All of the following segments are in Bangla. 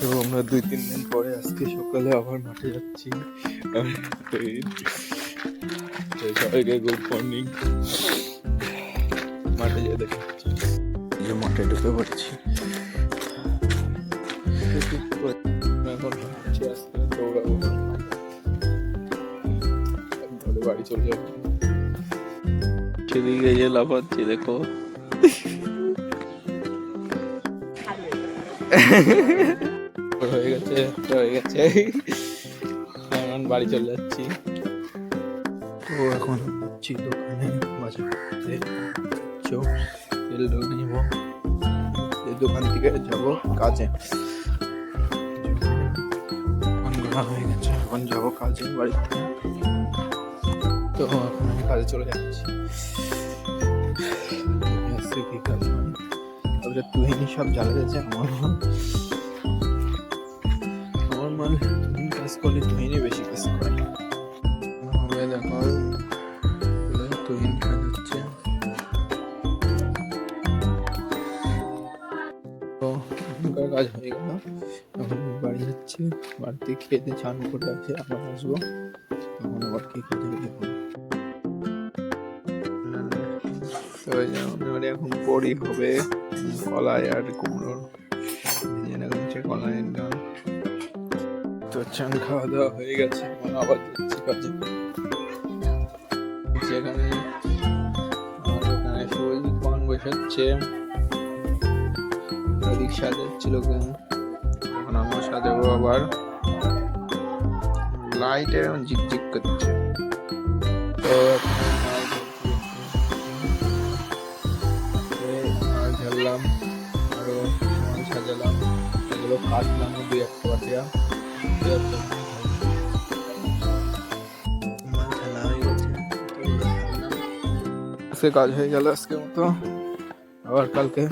তো আমরা দুই তিন দিন পরে আজকে সকালে আবার মাঠে যাচ্ছি। সবাইকে গুড মর্নিং মাঠে যেয়ে এই যে মাঠে ঢুকে পড়ছি। এখন হচ্ছে আজকে দৌড়াবো। বাড়ি চলে যাব। সেদিকে যে লাফাচ্ছি দেখো। হয়ে গেছে হয়ে গেছে। এখন বাড়ি চলে যাচ্ছি। তো এখন যাচ্ছি দোকানে, বাজার করতে। তেল নিব। দোকান থেকে যাব কাজে। হয়ে গেছে, এখন যাব কাজে, বাড়িতে। তো এখন আমি কাজে চলে যাচ্ছি। তারপরে তুহিনী সব জ্বালা যাচ্ছে আমার। আমার তুহিন কাজ করলে তুহিনী বেশি কাজ করে। হবে দেখো তুহিন কাজ হচ্ছে। কাজ হয়ে গেল। এখন বাড়ি যাচ্ছি, বাড়িতে খেতে চান করে আছে আবার আসব। তখন আবার কি কাজে যাব তো এখন বড়ি হবে, কলাই আর কুমড়োর। কলাইয়ের ডাল। তো চান, খাওয়া দাওয়া হয়ে গেছে, এখন আবার যাচ্ছি কাজে। যেখানে আমাদের এখানে সবুজ পান বসাচ্ছে। ওদিক সাজাচ্ছিল এখন আমরা সাজাবো আবার লাইট এরকম ঝিকঝিক করছে। তো ধরলাম আরও সাজালাম। এগুলো কাটলাম দুই একটা বাটিয়া। আজকে কাজ হয়ে গেল আজকের মতো। আবার কালকে।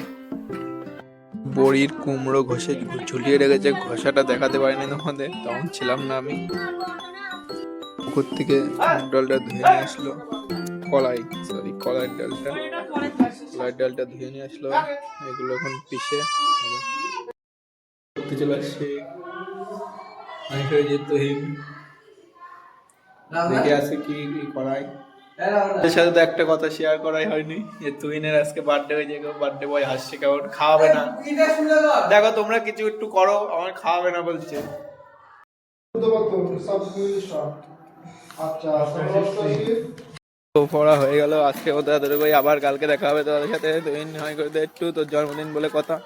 বড়ির কুমড়ো ঘষে ঝুলিয়ে রেখেছে, ঘষাটা দেখাতে পারিনি তোমাদের, তখন ছিলাম না আমি। পুকুর থেকে ডালটা ধুয়ে নিয়ে আসলো। কলাই সরি কলাইয়ের ডালটা। কলাইয়ের ডালটা ধুয়ে নিয়ে আসলো। এগুলো এখন পিষে চলে আসছে দেখে আসে কি কি করাই এর সাথে তো একটা কথা শেয়ার করাই হয়নি যে তুহিনের আজকে বার্থডে হয়েছে বার্থডে বয় হাসছে কেমন? খাওয়াবে না। দেখো তোমরা কিছু একটু করো আমার খাওয়াবে না বলছে। তো পড়া হয়ে গেল আজকে ওদের তাদের ভাই আবার কালকে দেখা হবে তোমাদের সাথে। তুহিন হয় করে একটু তোর জন্মদিন বলে কথা।